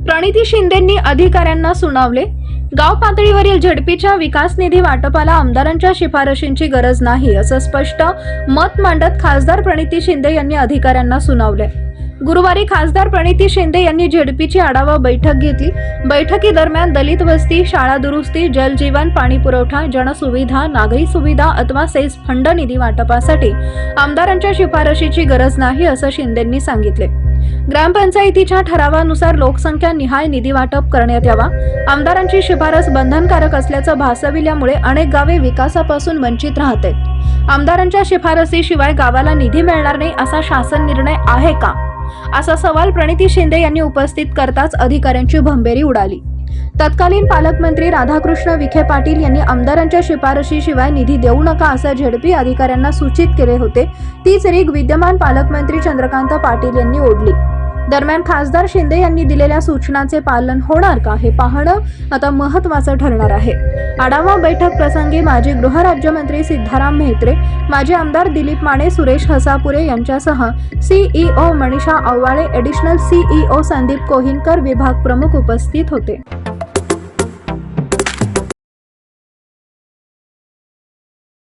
प्रणिती शिंदेंनी अधिकाऱ्यांना सुनावले. गाव पातळीवरील झडपीच्या विकास निधी वाटपाला आमदारांच्या शिफारशींची गरज नाही असं स्पष्ट मत मांडत खासदार प्रणिती शिंदे यांनी अधिकाऱ्यांना सुनावले. गुरुवारी खासदार प्रणिती शिंदे यांनी झेडपीची आढावा बैठक घेतली. बैठकीदरम्यान दलित वस्ती शाळा दुरुस्ती जलजीवन पाणी पुरवठा जनसुविधा नागरी सुविधा अथवा सेस फंड निधी वाटपासाठी आमदारांच्या शिफारशीची गरज नाही असं शिंदेंनी सांगितले. ग्रामपंचायतीच्या ठरावानुसार लोकसंख्या निहाय निधी वाटप करण्यात यावा. आमदारांची शिफारस बंधनकारक असल्याचं भासविल्यामुळे अनेक गावे विकासापासून वंचित राहते आमदारांच्या शिफारसीशिवाय गावाला निधी मिळणार नाही असा शासन निर्णय आहे का? असा सवाल प्रणिती शिंदे यांनी उपस्थित करताच अधिकाऱ्यांची भंबेरी उडाली. तत्कालीन पालकमंत्री राधाकृष्ण विखे पाटील यांनी आमदारांच्या शिफारशीशिवाय निधी देऊ नका असं झेडपी अधिकाऱ्यांना सूचित केले होते. तीच रीग विद्यमान पालकमंत्री चंद्रकांत पाटील यांनी ओढली. दरम्यान खासदार शिंदे यांनी दिलेल्या सूचनांचे पालन होणार का हे पाहणं आता महत्वाचं ठरणार आहे. आढावा बैठक प्रसंगी माजी गृहराज्यमंत्री सिद्धाराम म्हेत्रे माजी आमदार दिलीप माने सुरेश हसापुरे यांच्यासह CEO Manisha Awhale additional CEO Sandeep Kohinkar विभाग प्रमुख उपस्थित होते.